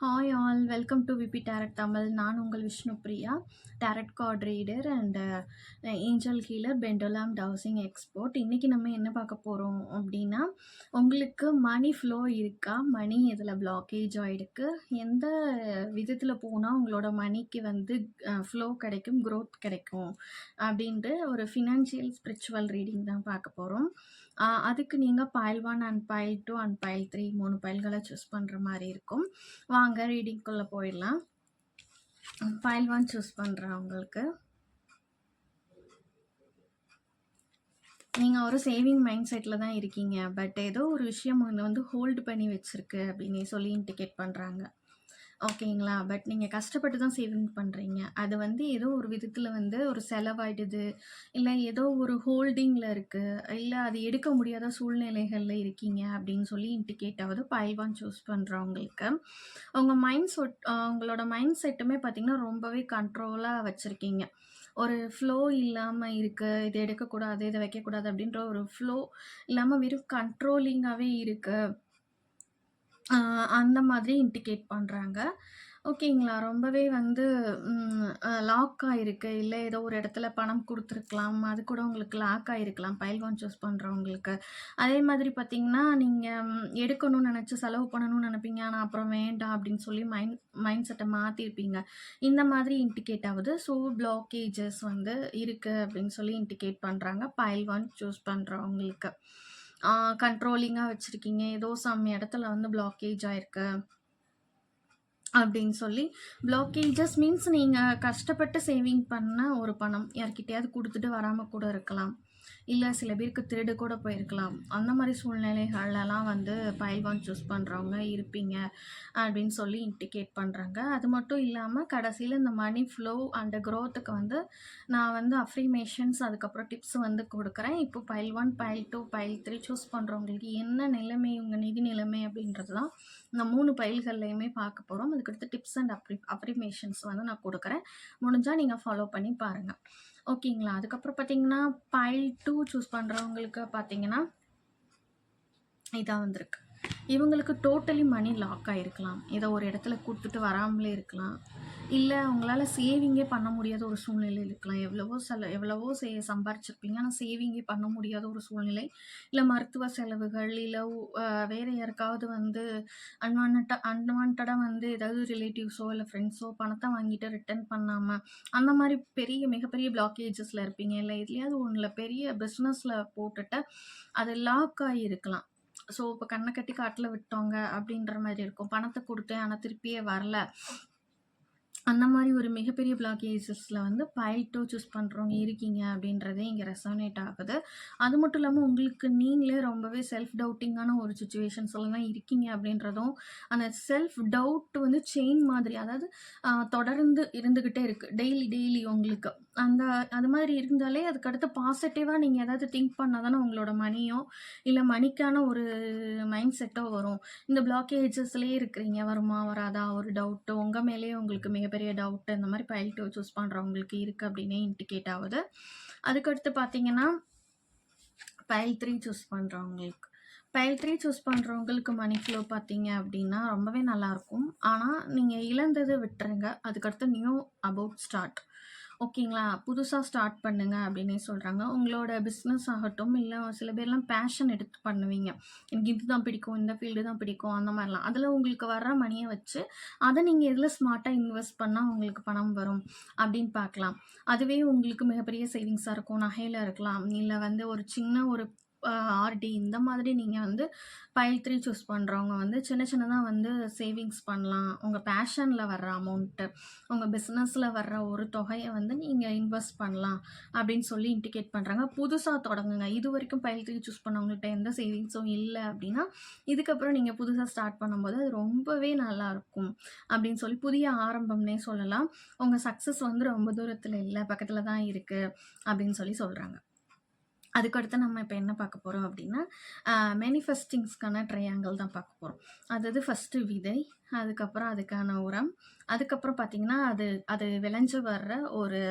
Hi all welcome to VP tarot Tamil நான் உங்கள் Vishnu Priya tarot card reader and angel healer pendulum dowsing expert இன்றைக்கி நம்ம என்ன பார்க்க போகிறோம் அப்படின்னா உங்களுக்கு மணி ஃப்ளோ இருக்கா? மணி இதில் பிளாக்கேஜ் ஆகிருக்கு எந்த விதத்தில் போனால் உங்களோட மணிக்கு வந்து uh, ஃப்ளோ கிடைக்கும் க்ரோத் கிடைக்கும்? அப்படின்ட்டு ஒரு ஃபினான்ஷியல் ஸ்பிரிச்சுவல் ரீடிங் தான் பார்க்க போகிறோம் அதுக்கு நீங்கள் pile one and pile two and pile three மூணு பைல்களை சூஸ் பண்ணுற மாதிரி இருக்கும். வாங்க ரீடிங்குள்ளே போயிடலாம். ஃபைல் ஒன் சூஸ் பண்ணுறேன் உங்களுக்கு நீங்கள் ஒரு சேவிங் மைண்ட் செட்டில் தான் இருக்கீங்க பட் ஏதோ ஒரு விஷயம் ஒன்று வந்து ஹோல்டு பண்ணி வச்சுருக்கு அப்படின்னு சொல்லி இண்டிகேட் பண்ணுறாங்க ஓகேங்களா? பட் நீங்கள் கஷ்டப்பட்டு தான் சேவிங் பண்ணுறீங்க அது வந்து ஏதோ ஒரு விதத்தில் வந்து ஒரு செலவாயிடுது. இல்லை ஏதோ ஒரு ஹோல்டிங்கில் இருக்குது இல்லை அது எடுக்க முடியாத சூழ்நிலைகளில் இருக்கீங்க அப்படின்னு சொல்லி இண்டிகேட் ஆகுது பைல்வான் சூஸ் பண்ணுறவங்களுக்கு உங்கள் மைண்ட் செட் உங்களோட மைண்ட் செட்டுமே பார்த்திங்கன்னா ரொம்பவே கண்ட்ரோலாக வச்சுருக்கீங்க. ஒரு ஃப்ளோ இல்லாமல் இருக்குது இது எடுக்கக்கூடாது இதை வைக்கக்கூடாது அப்படின்ற ஒரு ஃப்ளோ இல்லாமல் வெறும் கண்ட்ரோலிங்காகவே இருக்குது அந்த மாதிரி இண்டிகேட் பண்ணுறாங்க ஓகேங்களா? ரொம்பவே வந்து லாக் ஆகிருக்கு இல்லை ஏதோ ஒரு இடத்துல பணம் கொடுத்துருக்கலாம். அது கூட உங்களுக்கு லாக் ஆகிருக்கலாம் பயல்வான் சூஸ் பண்ணுறவங்களுக்கு அதே மாதிரி பார்த்தீங்கன்னா நீங்கள் எடுக்கணும்னு நினச்சி செலவு பண்ணணும்னு நினைப்பீங்க. ஆனால் அப்புறம் வேண்டாம் அப்படின்னு சொல்லி மைண்ட் மைண்ட் செட்டை மாற்றிருப்பீங்க இந்த மாதிரி இண்டிகேட் ஆகுது. ஸோ பிளாக்கேஜஸ் வந்து இருக்குது அப்படின்னு சொல்லி இண்டிகேட் பண்ணுறாங்க பயல்வான் சூஸ் பண்ணுறவங்களுக்கு கண்ட்ரோலிங்காக வச்சுருக்கீங்க. ஏதோ சம் இடத்துல வந்து பிளாக்கேஜ் ஆயிருக்கு அப்படின்னு சொல்லி பிளாக்கேஜஸ் மீன்ஸ் நீங்கள் கஷ்டப்பட்டு சேவிங் பண்ண ஒரு பணம் யார்கிட்டயாவது கொடுத்துட்டு வராமல் கூட இருக்கலாம். இல்லை சில பேருக்கு திருடு கூட போயிருக்கலாம். அந்த மாதிரி சூழ்நிலைகள்லாம் வந்து பைல்வான் சூஸ் பண்ணுறவங்க இருப்பீங்க அப்படின்னு சொல்லி இண்டிகேட் பண்ணுறாங்க அது மட்டும் இல்லாமல் கடைசியில் இந்த மணி ஃப்ளோ அண்ட் க்ரோத்துக்கு வந்து நான் வந்து அஃப்ரிமேஷன்ஸ் அதுக்கப்புறம் டிப்ஸ் வந்து கொடுக்குறேன். இப்போ pile one pile two pile three choose பண்ணுறவங்களுக்கு என்ன நிலைமை இவங்க நிதி நிலைமை அப்படின்றது தான் இந்த மூணு பயில்கள்லையுமே பார்க்க போகிறோம் அதுக்கடுத்து டிப்ஸ் அண்ட் அப்ரி அப்ரிமேஷன்ஸ் வந்து நான் கொடுக்குறேன். முடிஞ்சால் நீங்கள் ஃபாலோ பண்ணி பாருங்கள் ஓகேங்களா. அதுக்கப்புறம் பார்த்தீங்கன்னா பைல் டூ சூஸ் பண்ணுறவங்களுக்கு பார்த்தீங்கன்னா இதாக வந்திருக்கு. இவங்களுக்கு டோட்டலி மணி லாக் ஆகிருக்கலாம் ஏதோ ஒரு இடத்துல கொடுத்துட்டு வராமலே இருக்கலாம். இல்லை உங்களால் சேவிங்கே பண்ண முடியாத ஒரு சூழ்நிலை இருக்கலாம் எவ்வளவோ செல எவ்வளவோ சே சம்பாரிச்சிருப்பீங்க. ஆனால் சேவிங்கே பண்ண முடியாத ஒரு சூழ்நிலை. இல்லை மருத்துவ செலவுகள் இல்லை வேறு யாருக்காவது வந்து அன்வான்டா அன்வான்டாக வந்து ஏதாவது ரிலேட்டிவ்ஸோ இல்லை ஃப்ரெண்ட்ஸோ பணத்தை வாங்கிட்டு ரிட்டர்ன் பண்ணாமல் அந்த மாதிரி பெரிய மிகப்பெரிய பிளாக்கேஜஸில் இருப்பீங்க. இல்லை எதுலையாவது ஒன்றில் பெரிய பிஸ்னஸில் போட்டுட்டு அது லாக் ஆகி இருக்கலாம். ஸோ இப்போ கண்ணை கட்டி காட்டில் விட்டோங்க அப்படின்ற மாதிரி இருக்கும். பணத்தை கொடுத்தேன் ஆனால் திருப்பியே வரல. அந்த மாதிரி ஒரு மிகப்பெரிய பிளாக்கேஜஸில் வந்து பைல் சூஸ் பண்ணுறவங்க இருக்கீங்க அப்படின்றதே இங்கே ரெசனேட் ஆகுது. அது மட்டும் இல்லாமல் உங்களுக்கு நீங்களே ரொம்பவே செல்ஃப் டவுட்டிங்கான ஒரு சுச்சுவேஷன்ஸில் தான் இருக்கீங்க அப்படின்றதும் அந்த செல்ஃப் டவுட் வந்து செயின் மாதிரி அதாவது தொடர்ந்து இருந்துக்கிட்டே இருக்குது டெய்லி டெய்லி உங்களுக்கு. அந்த அது மாதிரி இருந்தாலே அதுக்கடுத்து பாசிட்டிவாக நீங்கள் ஏதாவது திங்க் பண்ணால் தானே உங்களோட மணியோ இல்லை மணிக்கான ஒரு மைண்ட் செட்டோ வரும். இந்த பிளாக்கேஜஸ்லேயே இருக்கிறீங்க வருமா வராதா ஒரு டவுட்டு உங்கள் மேலேயே உங்களுக்கு மிகப்பெரிய டவுட்டு இந்த மாதிரி பைல் சூஸ் பண்ணுறவங்களுக்கு இருக்குது அப்படின்னே இண்டிகேட் ஆகுது. அதுக்கடுத்து பார்த்தீங்கன்னா பைல் த்ரீ சூஸ் பண்ணுறவங்களுக்கு பைல் த்ரீ சூஸ் பண்ணுறவங்களுக்கு மணி ஃப்ளோ பார்த்தீங்க அப்படின்னா ரொம்பவே நல்லாயிருக்கும் ஆனால் நீங்கள் இழந்ததை விட்டுருங்க. அதுக்கடுத்து நியூ அபவுட் ஸ்டார்ட் ஓகேங்களா? புதுசாக ஸ்டார்ட் பண்ணுங்க அப்படின்னே சொல்கிறாங்க உங்களோட பிஸ்னஸ் ஆகட்டும் இல்லை சில பேர்லாம் பேஷன் எடுத்து பண்ணுவீங்க. எனக்கு இதுதான் பிடிக்கும் இந்த ஃபீல்டு தான் பிடிக்கும் அந்த மாதிரிலாம். அதில் உங்களுக்கு வர்ற மணியை வச்சு அதை நீங்கள் எதில் ஸ்மார்ட்டாக இன்வெஸ்ட் பண்ணால் உங்களுக்கு பணம் வரும் அப்படின்னு பார்க்கலாம். அதுவே உங்களுக்கு மிகப்பெரிய சேவிங்ஸாக இருக்கும் நகையில் இருக்கலாம். இல்லை வந்து ஒரு சின்ன ஒரு ஆர்டி இந்த மாதிரி நீங்கள் வந்து பைல் த்ரீ சூஸ் பண்ணுறவங்க வந்து சின்ன சின்னதாக வந்து சேவிங்ஸ் பண்ணலாம். உங்கள் பேஷனில் வர்ற அமௌண்ட்டு உங்கள் பிஸ்னஸில் வர்ற ஒரு தொகையை வந்து நீங்கள் இன்வெஸ்ட் பண்ணலாம் அப்படின்னு சொல்லி இண்டிகேட் பண்ணுறாங்க புதுசாக தொடங்குங்க. இது வரைக்கும் பைல் த்ரீ சூஸ் பண்ணவங்கள்ட்ட எந்த சேவிங்ஸும் இல்லை அப்படின்னா இதுக்கப்புறம் நீங்கள் புதுசாக ஸ்டார்ட் பண்ணும்போது அது ரொம்பவே நல்லாயிருக்கும் அப்படின்னு சொல்லி புதிய ஆரம்பம்னே சொல்லலாம். உங்கள் சக்ஸஸ் வந்து ரொம்ப தூரத்தில் இல்லை பக்கத்தில் தான் இருக்குது அப்படின்னு சொல்லி சொல்கிறாங்க அதுக்கடுத்து நம்ம இப்போ என்ன பார்க்க போகிறோம் அப்படின்னா மேனிஃபெஸ்டிங்ஸ்க்கான ட்ரையாங்கிள் தான் பார்க்க போகிறோம் அதாவது ஃபஸ்ட்டு விதை அதுக்கப்புறம் அதுக்கான உரம் அதுக்கப்புறம் பார்த்திங்கன்னா அது அது விளைஞ்சு வர்ற ஒரு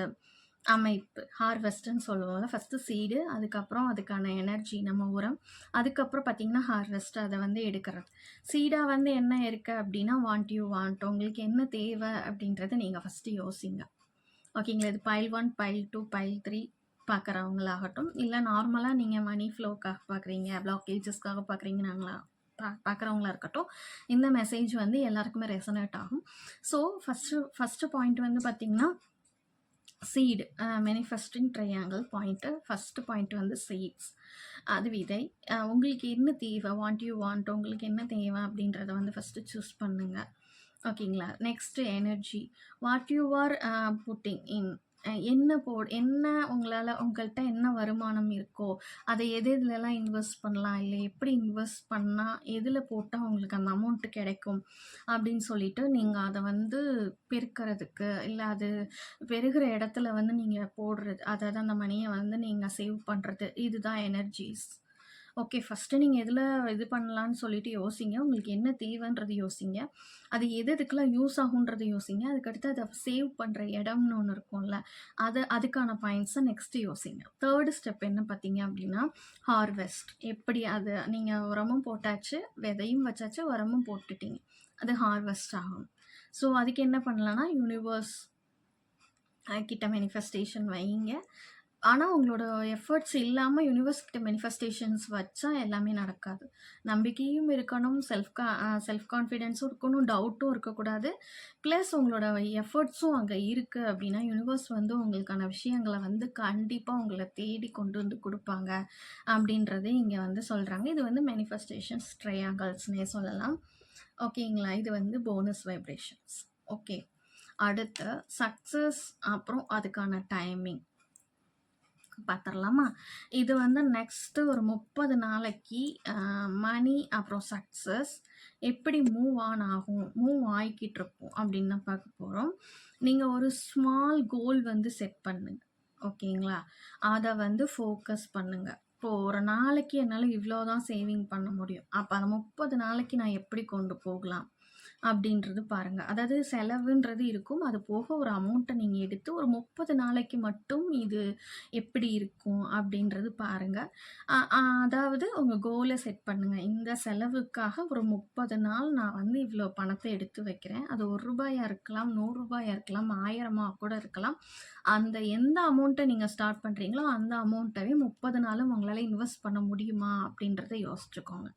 அமைப்பு ஹார்வெஸ்ட்டுன்னு சொல்லுவோம்ல ஃபஸ்ட்டு சீடு அதுக்கப்புறம் அதுக்கான எனர்ஜி நம்ம உரம் அதுக்கப்புறம் பார்த்திங்கன்னா ஹார்வெஸ்ட் அதை வந்து எடுக்கிறது. சீடாக வந்து என்ன இருக்குது அப்படின்னா வாண்ட் யூ வாண்ட் உங்களுக்கு என்ன தேவை அப்படின்றத நீங்கள் ஃபஸ்ட்டு யோசிங்க. ஓகேங்களா இது pile one pile two pile three பார்க்குறவங்களாகட்டும் இல்லை நார்மலாக நீங்கள் மணி ஃப்ளோக்காக பார்க்குறீங்க பிளாக்கேஜஸ்க்காக பார்க்குறீங்கனாங்களா பா பார்க்குறவங்களா இருக்கட்டும் இந்த மெசேஜ் வந்து எல்லாருக்குமே ரெசனேட் ஆகும். ஸோ ஃபஸ்ட்டு ஃபஸ்ட்டு பாயிண்ட் வந்து பார்த்திங்கன்னா seed manifesting triangle point first point வந்து சீட்ஸ் அது விதை. உங்களுக்கு என்ன தேவை? வாண்ட் யூ வாண்ட் உங்களுக்கு என்ன தேவை அப்படின்றத வந்து ஃபஸ்ட்டு சூஸ் பண்ணுங்கள் ஓகேங்களா next energy what you are putting in என்ன போ என்ன உங்களால் உங்கள்கிட்ட என்ன வருமானம் இருக்கோ அதை எது எதுலலாம் இன்வெஸ்ட் பண்ணலாம் இல்லை எப்படி இன்வெஸ்ட் பண்ணால் எதில் போட்டால் உங்களுக்கு அந்த அமௌண்ட்டு கிடைக்கும் அப்படின்னு சொல்லிட்டு நீங்கள் அதை வந்து பெருக்கிறதுக்கு இல்லை அது பெருகிற இடத்துல வந்து நீங்கள் போடுறது அதாவது அந்த மணியை வந்து நீங்கள் சேவ் பண்ணுறது இதுதான் எனர்ஜிஸ் ஓகே ஃபஸ்ட்டு நீங்கள் எதில் இது பண்ணலான்னு சொல்லிட்டு யோசிங்க. உங்களுக்கு என்ன தேவைன்றது யோசிங்க. அது எது எதுக்கெல்லாம் யூஸ் ஆகுன்றது யோசிங்க. அதுக்கடுத்து அதை சேவ் பண்ணுற இடம்னு ஒன்று இருக்கும்ல அது அதுக்கான பாயிண்ட்ஸை நெக்ஸ்ட்டு யோசிங்க. தேர்டு ஸ்டெப் என்ன பார்த்தீங்க அப்படின்னா ஹார்வெஸ்ட் எப்படி அது நீங்கள் உரமும் போட்டாச்சு விதையும் வச்சாச்சு உரமும் போட்டுட்டீங்க. அது ஹார்வெஸ்ட் ஆகும். ஸோ அதுக்கு என்ன பண்ணலான்னா யூனிவர்ஸ் கிட்ட மேனிஃபெஸ்டேஷன் வைங்க. ஆனால் உங்களோட எஃபர்ட்ஸ் இல்லாமல் யூனிவர்ஸ் கிட்ட மேனிஃபெஸ்டேஷன்ஸ் வச்சா எல்லாமே நடக்காது. நம்பிக்கையும் இருக்கணும் செல்ஃப் கா செல்ஃப் கான்ஃபிடென்ஸும் இருக்கணும் டவுட்டும் இருக்கக்கூடாது. ப்ளஸ் உங்களோட எஃபர்ட்ஸும் அங்கே இருக்குது அப்படின்னா யூனிவர்ஸ் வந்து உங்களுக்கான விஷயங்களை வந்து கண்டிப்பாக உங்களை தேடி கொண்டு வந்து கொடுப்பாங்க அப்படின்றதே இங்கே வந்து சொல்கிறாங்க இது வந்து மேனிஃபெஸ்டேஷன்ஸ் ட்ரையாங்கல்ஸ்னே சொல்லலாம். ஓகேங்களா? இது வந்து போனஸ் வைப்ரேஷன்ஸ் ஓகே. அடுத்து சக்ஸஸ் அப்புறம் அதுக்கான டைமிங் பார்த்துடலாமா இது வந்து நெக்ஸ்ட்டு ஒரு முப்பது நாளைக்கு மணி அப்புறம் சக்ஸஸ் எப்படி மூவ் ஆன் ஆகும் மூவ் ஆகிக்கிட்டு இருக்கும் அப்படின்னு தான் பார்க்க போகிறோம் நீங்கள் ஒரு ஸ்மால் கோல் வந்து செட் பண்ணுங்க ஓகேங்களா? அதை வந்து ஃபோக்கஸ் பண்ணுங்கள் இப்போது ஒரு நாளைக்கு என்னால் இவ்வளோ தான் சேவிங் பண்ண முடியும். அப்போ அந்த முப்பது நாளைக்கு நான் எப்படி கொண்டு போகலாம்? அப்படின்றது பாருங்கள் அதாவது செலவுன்றது இருக்கும். அது போக ஒரு அமௌண்ட்டை நீங்கள் எடுத்து ஒரு முப்பது நாளைக்கு மட்டும் இது எப்படி இருக்கும் அப்படின்றது பாருங்கள் அதாவது உங்கள் கோலை செட் பண்ணுங்கள் இந்த செலவுக்காக ஒரு முப்பது நாள் நான் வந்து இவ்வளோ பணத்தை எடுத்து வைக்கிறேன். அது ஒரு ரூபாயாக இருக்கலாம் நூறுரூபாயாக இருக்கலாம் ஆயிரமாக கூட இருக்கலாம். அந்த எந்த அமௌண்ட்டை நீங்கள் ஸ்டார்ட் பண்ணுறீங்களோ அந்த அமௌண்ட்டவே முப்பது நாளும் உங்களால் இன்வெஸ்ட் பண்ண முடியுமா அப்படின்றத யோசிச்சுக்கோங்க.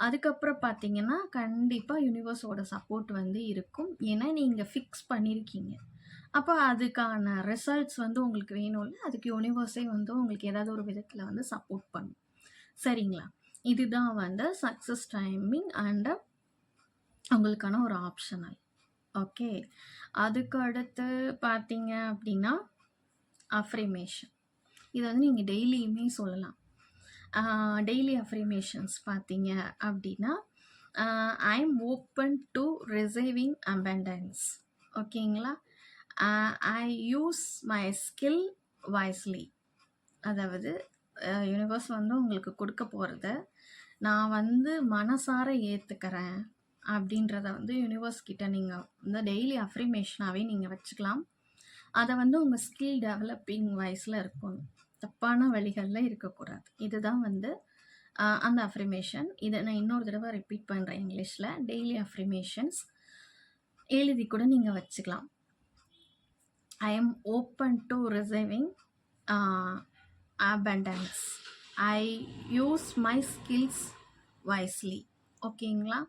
அதுக்கப்புறம் பார்த்தீங்கன்னா கண்டிப்பாக யூனிவர்ஸோட சப்போர்ட் வந்து இருக்கும். ஏன்னா நீங்கள் ஃபிக்ஸ் பண்ணியிருக்கீங்க அப்போ அதுக்கான ரிசல்ட்ஸ் வந்து உங்களுக்கு வேணும்ல அதுக்கு யூனிவர்ஸே வந்து உங்களுக்கு ஏதாவது ஒரு விதத்தில் வந்து சப்போர்ட் பண்ணும். சரிங்களா? இதுதான் வந்து சக்ஸஸ் டைமிங் அண்டு உங்களுக்கான ஒரு ஆப்ஷனல் ஓகே அதுக்கு அடுத்து பார்த்தீங்க அப்படின்னா அஃப்ரிமேஷன் இதை வந்து நீங்கள் டெய்லியுமே சொல்லலாம். டெய்லி அஃப்ரிமேஷன்ஸ் பார்த்தீங்க அப்படின்னா I am open to receiving abundance ஓகேங்களா? I use my skill wisely அதாவது யூனிவர்ஸ் வந்து உங்களுக்கு கொடுக்க போகிறத நான் வந்து மனசார ஏற்றுக்கிறேன் அப்படின்றத வந்து யூனிவர்ஸ் கிட்ட நீங்கள் வந்து டெய்லி அஃப்ரிமேஷனாகவே நீங்கள் வச்சுக்கலாம். அதை வந்து உங்கள் ஸ்கில் டெவலப்பிங் வாய்ஸில் இருக்கணும் தப்பான வழிகளில் இருக்கக்கூடாது. இதுதான் வந்து அந்த அஃப்ரிமேஷன் இதை நான் இன்னொரு தடவை ரிப்பீட் பண்ணுறேன் இங்கிலீஷில். டெய்லி அஃப்ரிமேஷன்ஸ் எழுதி கூட நீங்கள் வச்சுக்கலாம். I am open to receiving abundance I use my skills wisely ஓகேங்களா?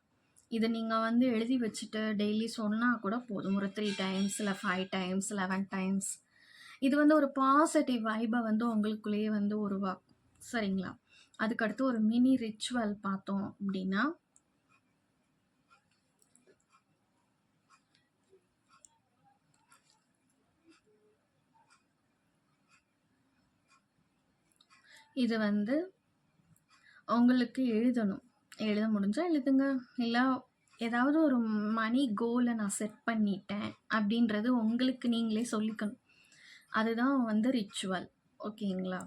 இதை நீங்கள் வந்து எழுதி வச்சுட்டு டெய்லி சொன்னால் கூட போதும். ஒரு த்ரீ டைம்ஸ் இல்லை ஃபைவ் டைம்ஸ் லெவன் டைம்ஸ் இது வந்து ஒரு பாசிட்டிவ் வைபை வந்து உங்களுக்குள்ளேயே வந்து உருவாக்கும் சரிங்களா? அதுக்கடுத்து ஒரு மினி ரிச்சுவல் பார்த்தோம் அப்படின்னா இது வந்து உங்களுக்கு எழுதணும். எழுத முடிஞ்சால் எழுதுங்க. இல்லை ஏதாவது ஒரு மணி கோலை நான் செட் பண்ணிட்டேன் அப்படின்றது உங்களுக்கு நீங்களே சொல்லிக்கணும். அதுதான் வந்து ரிச்சுவல் ஓகேங்களா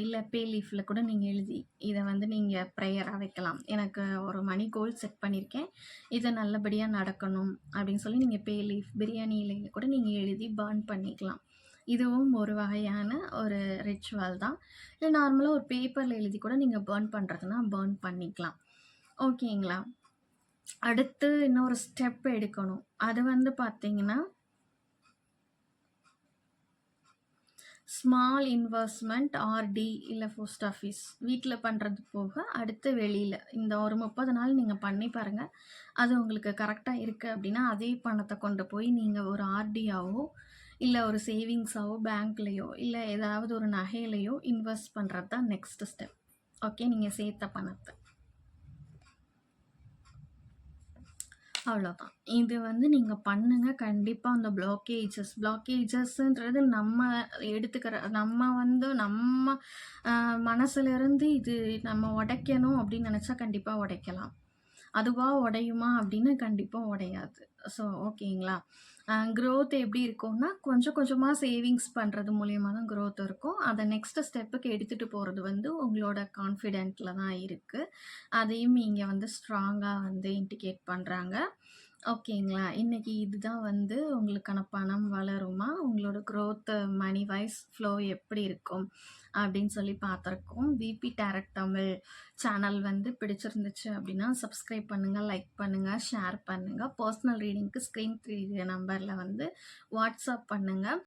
இல்லை பே லீஃபில் கூட நீங்கள் எழுதி இதை வந்து நீங்கள் ப்ரேயராக வைக்கலாம் எனக்கு ஒரு மணி கோல் செட் பண்ணியிருக்கேன் இது நல்லபடியாக நடக்கணும் அப்படின்னு சொல்லி நீங்கள் பே லீஃப் பிரியாணியில் கூட நீங்கள் எழுதி பர்ன் பண்ணிக்கலாம் இதுவும் ஒரு வகையான ஒரு ரிச்சுவல் தான். இல்லை நார்மலாக ஒரு பேப்பரில் எழுதி கூட நீங்கள் பர்ன் பண்ணுறதுனா பர்ன் பண்ணிக்கலாம். ஓகேங்களா? அடுத்து இன்னொரு ஸ்டெப் எடுக்கணும். அது வந்து பார்த்தீங்கன்னா ஸ்மால் இன்வெஸ்ட்மெண்ட் ஆர்டி இல்லை போஸ்ட் ஆஃபீஸ் வீட்டில் பண்ணுறது போக, அடுத்து வெளியில் இந்த ஒரு 30 நாள் நீங்கள் பண்ணி பாருங்க. அது உங்களுக்கு கரெக்டாக இருக்குது அப்படின்னா அதே பணத்தை கொண்டு போய் நீங்கள் ஒரு ஆர்டியாவோ, இல்லை ஒரு சேவிங்ஸாவோ, பேங்க்லேயோ இல்லை ஏதாவது ஒரு நகையிலையோ இன்வெஸ்ட் பண்ணுறது தான் நெக்ஸ்ட் ஸ்டெப். ஓகே. நீங்கள் சேர்த்த பணத்தை அவ்வளோதான். இது வந்து நீங்கள் பண்ணுங்கள் கண்டிப்பாக அந்த ப்ளாக்கேஜஸ் பிளாக்கேஜஸ்ன்றது நம்ம எடுத்துக்கிற நம்ம வந்து நம்ம மனசுலேருந்து மனசுலருந்து இது நம்ம உடைக்கணும் அப்படின்னு நினச்சா கண்டிப்பாக உடைக்கலாம். அதுவாக உடையுமா அப்படின்னு கண்டிப்பாக உடையாது. ஸோ ஓகேங்களா? க்ரோத் எப்படி இருக்கும்னா, கொஞ்சம் கொஞ்சமாக சேவிங்ஸ் பண்ணுறது மூலியமாக தான் க்ரோத் இருக்கும். அதை நெக்ஸ்ட் ஸ்டெப்புக்கு எடுத்துகிட்டு போகிறது வந்து உங்களோட கான்ஃபிடென்ட்டில் தான் இருக்குது அதையும் இங்கே வந்து ஸ்ட்ராங்காக வந்து இண்டிகேட் பண்ணுறாங்க ஓகேங்களா? இன்னைக்கு இதுதான் வந்து உங்களுக்கான பணம் வளருமா? உங்களோட குரோத் மணி வைஸ் ஃப்ளோ எப்படி இருக்கும்? அப்டின்னு சொல்லி பார்த்துருக்கோம். விபி டாரட் தமிழ் சேனல் வந்து பிடிச்சிருந்துச்சு அப்டின்னா, சப்ஸ்கிரைப் பண்ணுங்க, லைக் பண்ணுங்க, ஷேர் பண்ணுங்க. பர்சனல் ரீடிங்க்கு ஸ்க்ரீன் தெரியிற நம்பர்ல வந்து வாட்ஸ்அப் பண்ணுங்க.